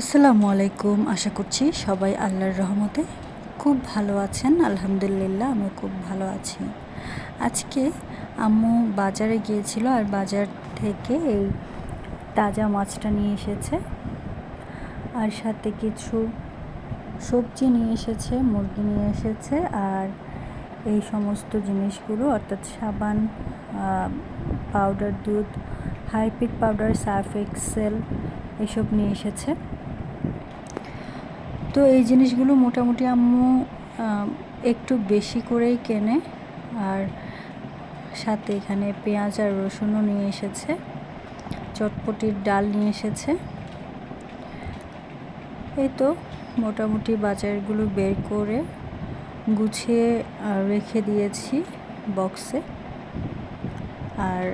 আসসালামু আলাইকুম। আশা করছি সবাই আল্লাহর রহমতে খুব ভালো আছেন। আলহামদুলিল্লাহ আমি খুব ভালো আছি। আজকে আম্মু বাজারে গিয়েছিল আর বাজার থেকে এই তাজা মাছটা নিয়ে এসেছে। আর সাথে কিছু সবজি নিয়ে এসেছে, মুরগি নিয়ে এসেছে আর এই সমস্ত জিনিসগুলো, অর্থাৎ সাবান পাউডার দুধ হাইপিক পাউডার সার্ফ এক্সেল এসব নিয়ে এসেছে। তো এই জিনিসগুলো মোটামুটি আম্মু একটু বেশি করেই কেনে। আর সাথে এখানে পেঁয়াজ আর রসুনও নিয়ে এসেছে। চটপটির ডাল নিয়ে এসেছে। এই তো মোটামুটি বাজারগুলো বের করে গুছিয়ে রেখে দিয়েছি বক্সে। আর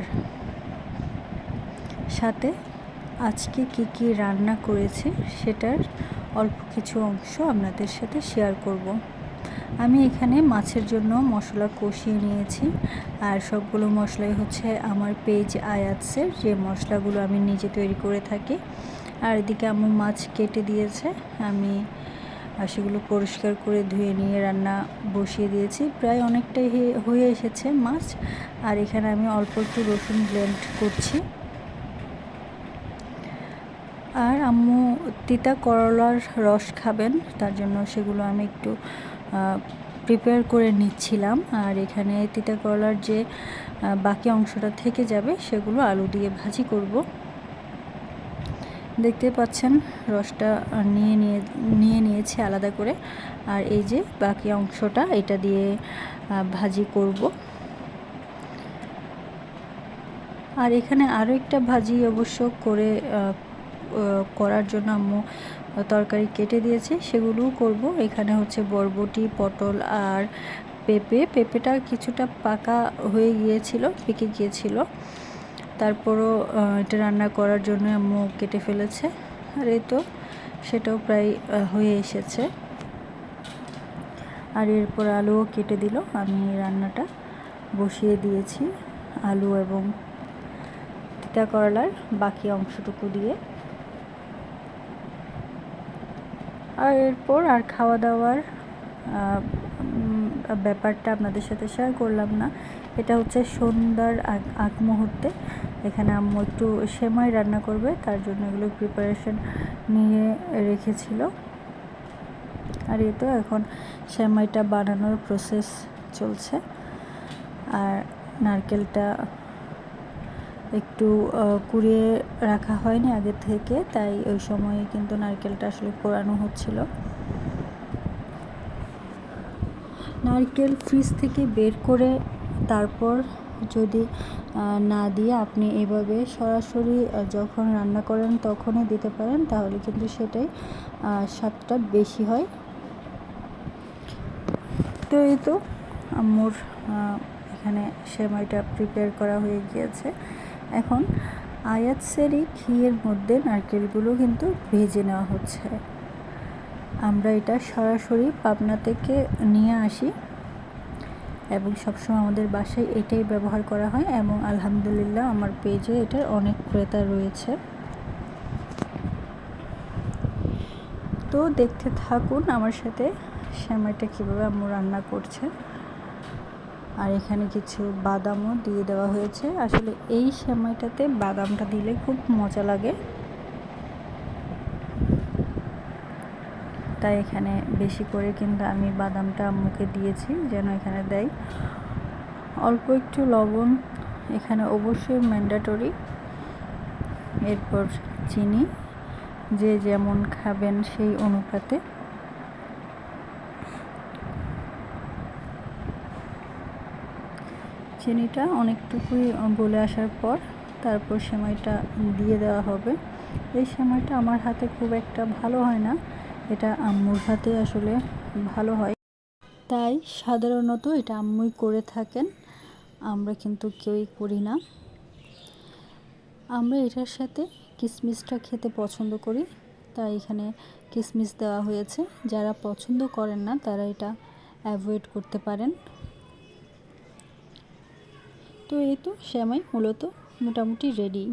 সাথে আজকে কি কি রান্না করেছি সেটার অল্প কিছু অংশ আপনাদের সাথে শেয়ার করব। আমি এখানে মাছের জন্য মশলা কষিয়ে নিয়েছি। আর সবগুলো মশলাই হচ্ছে আমার পেজ আয়াতসের, যে মশলাগুলো আমি নিজে তৈরি করে থাকি। আর এদিকে আমি মাছ কেটে দিয়েছে। আমি সেগুলো পরিষ্কার করে ধুয়ে নিয়ে রান্না বসিয়ে দিয়েছি। প্রায় অনেকটাই হয়ে এসেছে মাছ। আর এখানে আমি অল্প একটু রসুন ব্লেন্ড করছি। আর আম্মু তিতা করলার রস খাবেন, তার জন্য সেগুলো আমি একটু প্রিপেয়ার করে নিচ্ছিলাম। আর এখানে তিতা করলার যে বাকি অংশটা থেকে যাবে সেগুলো আলু দিয়ে ভাজি করব। দেখতে পাচ্ছেন রসটা নিয়ে নিয়ে নিয়ে নিয়েছি আলাদা করে। আর এই যে বাকি অংশটা এটা দিয়ে ভাজি করব। আর এখানে আরও একটা ভাজি অবশ্য করে করার জন্য আম্মু তরকারি কেটে দিয়েছে, সেগুলোও করব। এখানে হচ্ছে বরবটি, পটল আর পেঁপে। পেঁপেটা কিছুটা পাকা হয়ে গিয়েছিল, পেকে গিয়েছিল। তারপরও এটা রান্না করার জন্য আম্মু কেটে ফেলেছে। আর এই তো, সেটাও প্রায় হয়ে এসেছে। আর এরপর আলুও কেটে দিল। আমি রান্নাটা বসিয়ে দিয়েছি, আলু এবং তিতা করলার বাকি অংশটুকু দিয়ে। আর এরপর আর খাওয়া দাওয়ার ব্যাপারটা আপনাদের সাথে শেয়ার করলাম না। এটা হচ্ছে সন্ধ্যার আগ আগ মুহূর্তে। এখানে আম্মু একটু সেমাই রান্না করবে, তার জন্য এগুলো প্রিপারেশন নিয়ে রেখেছিল। আর এ তো এখন সেমাইটা বানানোর প্রসেস চলছে। আর নারকেলটা একটু কুড়িয়ে রাখা হয়নি আগে থেকে, তাই ওই সময়ে কিন্তু নারকেলটা আসলে কোরানো হচ্ছিল। নারকেল ফ্রিজ থেকে বের করে তারপর যদি না দিয়ে আপনি এভাবে সরাসরি যখন রান্না করেন তখনই দিতে পারেন, তাহলে কিন্তু সেটাই স্বাদটা বেশি হয়। তো এই তো, আম্মুর এখানে সেমাইটা প্রিপেয়ার করা হয়ে গিয়েছে। এখন আয়াতসেরি ঘিয়ের মধ্যে নারকেলগুলো কিন্তু ভেজে নেওয়া হচ্ছে। আমরা এটা সরাসরি পাবনা থেকে নিয়ে আসি এবং সবসময় আমাদের বাসায় এটাই ব্যবহার করা হয় এবং আলহামদুলিল্লাহ আমার পেজে এটার অনেক ক্রেতা রয়েছে। তো দেখতে থাকুন আমার সাথে শ্যামাইটা কীভাবে আম্মু রান্না করছে। আর এখানে কিছু বাদামও দিয়ে দেওয়া হয়েছে। আসলে এই সময়টাতে বাদামটা দিলে খুব মজা লাগে। তাই এখানে বেশি করে কিন্তু আমি বাদামটা মুখে দিয়েছি যেন এখানে দেয়। অল্প একটু লবণ, এখানে অবশ্যই ম্যান্ডাটরি এরপর চিনি, যে যেমন খাবেন সেই অনুপাতে। চিনিটা অনেকটুকুই গলে আসার পর তারপর সেমাইটা দিয়ে দেওয়া হবে। এই সেমাইটা আমার হাতে খুব একটা ভালো হয় না। এটা আম্মুর হাতে আসলে ভালো হয়। তাই সাধারণত এটা আম্মুই করে থাকেন। আমরা কিন্তু কেউই করি না। আমরা এটার সাথে কিসমিসটা খেতে পছন্দ করি। তাই এখানে কিসমিস দেওয়া হয়েছে। যারা পছন্দ করেন না, তারা এটা অ্যাভয়েড করতে পারেন। তো এই তো শ্যামাই মূলত মোটামুটি রেডি